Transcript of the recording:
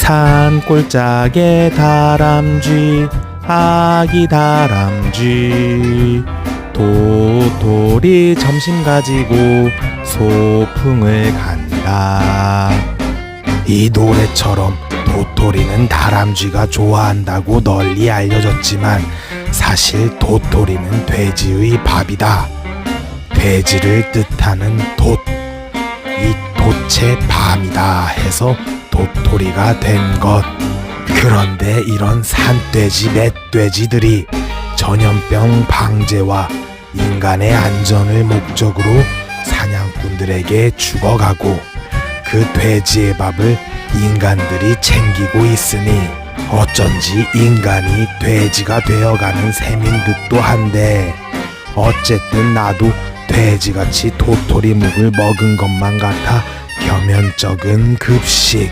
산골짜기에 다람쥐 아기 다람쥐. 도토리 점심 가지고 소풍을 간다. 이 노래처럼 도토리는 다람쥐가 좋아한다고 널리 알려졌지만 사실 도토리는 돼지의 밥이다. 돼지를 뜻하는 돛, 이 돛의 밤이다 해서 도토리가 된 것. 그런데 이런 산돼지, 멧돼지들이 전염병 방제와 인간의 안전을 목적으로 사냥꾼들에게 죽어가고 그 돼지의 밥을 인간들이 챙기고 있으니 어쩐지 인간이 돼지가 되어가는 셈인 듯도 한데 어쨌든 나도 돼지같이 도토리 묵을 먹은 것만 같아 겸연쩍은 급식